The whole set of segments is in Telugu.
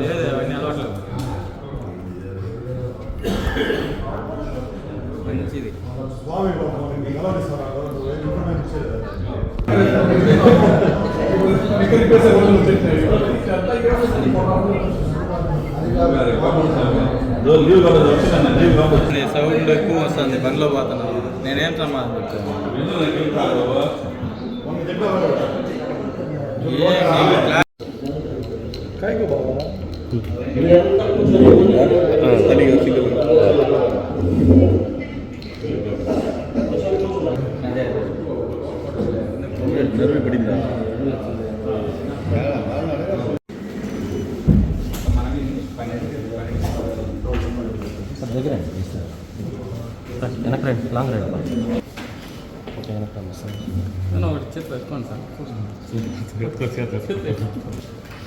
లేదు అవన్నీ అలవాట్లేదు మంచిది. సౌండ్ ఎక్కువ వస్తుంది బండ్లో పోతున్నాను నేనేం సమాధానం చెప్తాను మొన్న చెప్పేవారు ఏ నీకు క్లా- అదే దగ్గర వెనక రండి లాంగ్ రండి ఓకే వెనక రండి సార్ నేను ఒకటి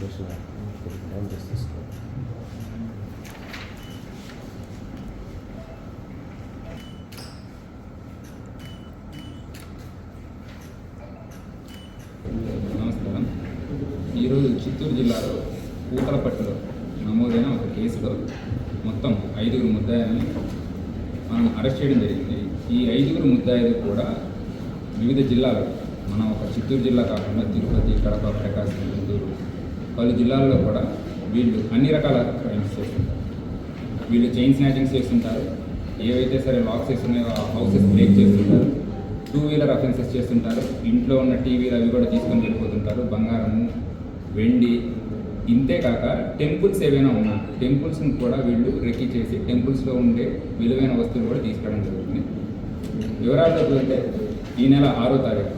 పెట్టుకోండి సార్ సురేష్ గారు టైం చేసేసుకో నమస్కారం. ఈరోజు చిత్తూరు జిల్లాలో పూతలపట్టులో నమోదైన ఒక కేసులో మొత్తం ఐదుగురు ముద్దాయిని మనం అరెస్ట్ చేయడం జరిగింది. ఈ ఐదుగురు ముద్దాయిలు కూడా వివిధ జిల్లాలు మనం ఒక చిత్తూరు జిల్లా కాకుండా తిరుపతి కడప ప్రకాశం గుంటూరు పలు జిల్లాల్లో కూడా వీళ్ళు అన్ని రకాల క్రైమ్స్ చేస్తుంటారు. వీళ్ళు చైన్ స్నాచింగ్స్ చేస్తుంటారు. ఏవైతే సరే లాక్స్ వేస్తున్నాయో ఆ హౌసెస్ బ్రేక్ చేస్తుంటారు. టూ వీలర్ అఫెన్సెస్ చేస్తుంటారు. ఇంట్లో ఉన్న టీవీలు అవి కూడా తీసుకొని వెళ్ళిపోతుంటారు. బంగారము వెండి ఇంతేకాక టెంపుల్స్ ఏవైనా ఉన్నా టెంపుల్స్ని కూడా వీళ్ళు రెక్కి చేసి టెంపుల్స్లో ఉండే విలువైన వస్తువులు కూడా తీసుకురావడం జరుగుతుంది. వివరాల్లోకి వెళ్తే ఈ నెల ఆరో తారీఖు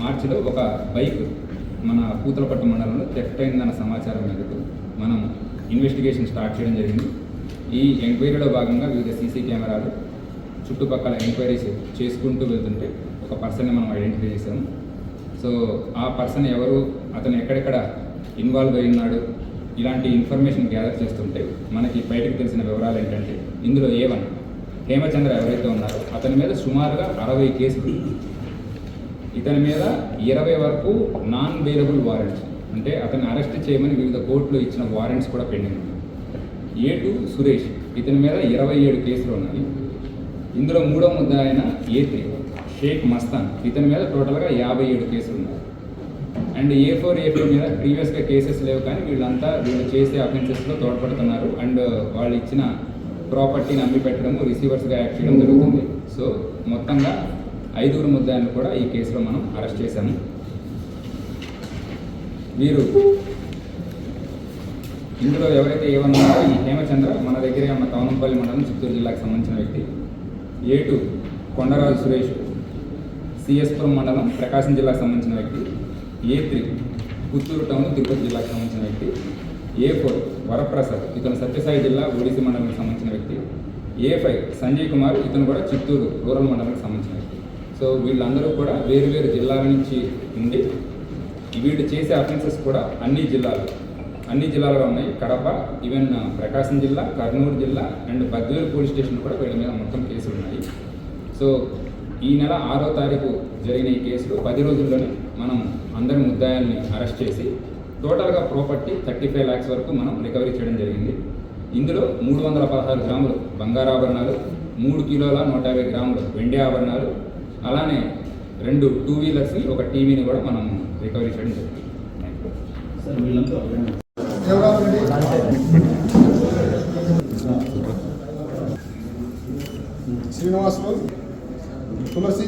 మార్చిలో ఒక బైక్ మన పూతలపట్టు మండలంలో థెఫ్ట్ అయిందన్న సమాచారం మేరకు మనం ఇన్వెస్టిగేషన్ స్టార్ట్ చేయడం జరిగింది. ఈ ఎంక్వైరీలో భాగంగా వివిధ సీసీ కెమెరాలు చుట్టుపక్కల ఎంక్వైరీస్ చేసుకుంటూ వెళ్తుంటే ఒక పర్సన్ని మనం ఐడెంటిఫై చేసాము సో ఆ పర్సన్ ఎవరు అతను ఎక్కడెక్కడ ఇన్వాల్వ్ అయి ఉన్నాడు ఇలాంటి ఇన్ఫర్మేషన్ గ్యాదర్ చేస్తుంటే మనకి బయటకు తెలిసిన వివరాలు ఏంటంటే ఇందులో ఏవన్ హేమచంద్ర ఎవరైతే ఉన్నారో అతని మీద సుమారుగా అరవై కేసులు ఇతని మీద ఇరవై వరకు నాన్ బెయిలబుల్ వారెంట్స్ అంటే అతన్ని అరెస్ట్ చేయమని వివిధ కోర్టులో ఇచ్చిన వారెంట్స్ కూడా పెండింగ్ ఉన్నాయి ఏ టూ సురేష్ ఇతని మీద ఇరవై ఏడు కేసులు ఉన్నాయి. ఇందులో మూడో ముద్ద ఆయన ఏ త్రీ షేక్ మస్తాన్ ఇతని మీద టోటల్గా యాభై ఏడు కేసులు ఉన్నాయి. And A four A four మీద ప్రీవియస్గా కేసెస్ లేవు కానీ వీళ్ళంతా వీళ్ళు చేసే అఫెన్సెస్లో తోడ్పడుతున్నారు. అండ్ వాళ్ళు ఇచ్చిన ప్రాపర్టీని అమ్మి పెట్టడము రిసీవర్స్గా యాక్ట్ చేయడం జరుగుతుంది. సో మొత్తంగా ఐదుగురు ముద్దాయిలను కూడా ఈ కేసులో మనం అరెస్ట్ చేశాము. వీరు ఇందులో ఎవరైతే ఏమన్నారో ఈ హేమచంద్ర మన దగ్గరే ఉన్న కవనంపల్లి మండలం చిత్తూరు జిల్లాకు సంబంధించిన వ్యక్తి. ఏటు కొండరాజు సురేష్ సిఎస్పురం మండలం ప్రకాశం జిల్లాకు సంబంధించిన వ్యక్తి. A three Puttur town Tirupati జిల్లాకు సంబంధించిన వ్యక్తి. ఏ ఫోర్ వరప్రసాద్ ఇతను సత్యసాయి జిల్లా ఒడిశీ మండలానికి సంబంధించిన వ్యక్తి. ఏ ఫైవ్ సంజయ్ కుమార్ ఇతను కూడా చిత్తూరు రూరల్ మండలానికి సంబంధించిన వ్యక్తి. సో వీళ్ళందరూ కూడా వేరు వేరు జిల్లాల నుంచి ఉండి వీళ్ళు చేసే అఫెన్సెస్ కూడా అన్ని జిల్లాలు అన్ని జిల్లాలో ఉన్నాయి. కడప ఈవెన్ ప్రకాశం జిల్లా కర్నూలు జిల్లా అండ్ బద్వేలు పోలీస్ స్టేషన్ కూడా వీళ్ళ మీద మొత్తం కేసులు ఉన్నాయి సో ఈ నెల ఆరో తారీఖు జరిగిన ఈ కేసులో పది రోజుల్లోనే మనం అందరి ముద్దాయాల్ని అరెస్ట్ చేసి టోటల్గా ప్రాపర్టీ థర్టీ ఫైవ్ ల్యాక్స్ వరకు మనం రికవరీ చేయడం జరిగింది. ఇందులో మూడు వందల పదహారు గ్రాములు బంగారాభరణాలు మూడు కిలోల నూట యాభై గ్రాములు వెండి ఆభరణాలు అలానే రెండు టూ వీలర్స్ని ఒక టీవీని కూడా మనం రికవరీ చేయడం జరిగింది శ్రీనివాసులు తులసి